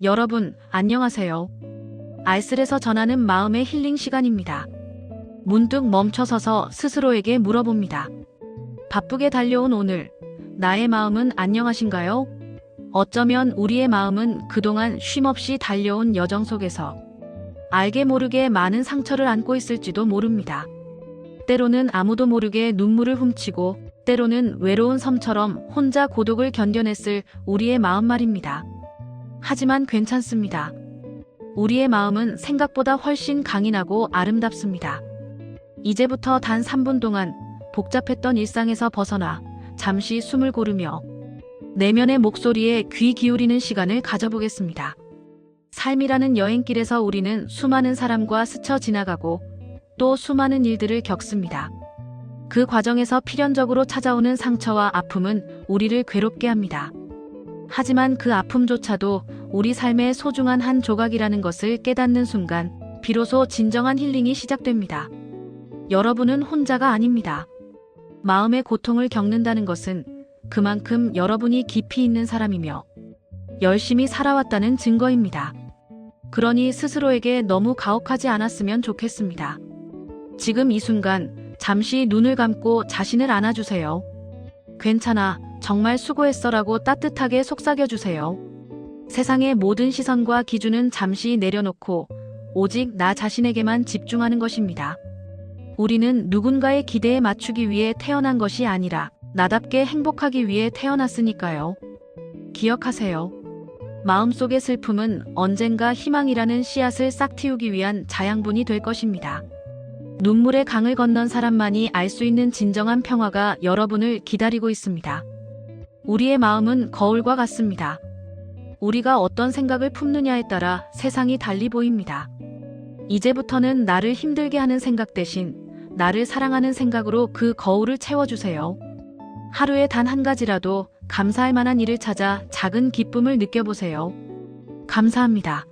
여러분, 안녕하세요. 알쓸에서 전하는 마음의 힐링 시간입니다. 문득 멈춰서서 스스로에게 물어봅니다. 바쁘게 달려온 오늘, 나의 마음은 안녕하신가요? 어쩌면 우리의 마음은 그동안 쉼없이 달려온 여정 속에서 알게 모르게 많은 상처를 안고 있을지도 모릅니다. 때로는 아무도 모르게 눈물을 훔치고 때로는 외로운 섬처럼 혼자 고독을 견뎌냈을 우리의 마음 말입니다. 하지만 괜찮습니다. 우리의 마음은 생각보다 훨씬 강인하고 아름답습니다. 이제부터 단 3분 동안 복잡했던 일상에서 벗어나 잠시 숨을 고르며 내면의 목소리에 귀 기울이는 시간을 가져보겠습니다. 삶이라는 여행길에서 우리는 수많은 사람과 스쳐 지나가고 또 수많은 일들을 겪습니다. 그 과정에서 필연적으로 찾아오는 상처와 아픔은 우리를 괴롭게 합니다. 하지만 그 아픔조차도 우리 삶의 소중한 한 조각이라는 것을 깨닫는 순간 비로소 진정한 힐링이 시작됩니다. 여러분은 혼자가 아닙니다. 마음의 고통을 겪는다는 것은 그만큼 여러분이 깊이 있는 사람이며 열심히 살아왔다는 증거입니다. 그러니 스스로에게 너무 가혹하지 않았으면 좋겠습니다. 지금 이 순간 잠시 눈을 감고 자신을 안아주세요. 괜찮아, 정말 수고했어라고 따뜻하게 속삭여주세요. 세상의 모든 시선과 기준은 잠시 내려놓고 오직 나 자신에게만 집중하는 것입니다. 우리는 누군가의 기대에 맞추기 위해 태어난 것이 아니라 나답게 행복하기 위해 태어났으니까요. 기억하세요. 마음속의 슬픔은 언젠가 희망이라는 씨앗을 싹 틔우기 위한 자양분이 될 것입니다. 눈물의 강을 건넌 사람만이 알 수 있는 진정한 평화가 여러분을 기다리고 있습니다. 우리의 마음은 거울과 같습니다. 우리가 어떤 생각을 품느냐에 따라 세상이 달리 보입니다. 이제부터는 나를 힘들게 하는 생각 대신 나를 사랑하는 생각으로 그 거울을 채워주세요. 하루에 단 한 가지라도 감사할 만한 일을 찾아 작은 기쁨을 느껴보세요. 감사합니다.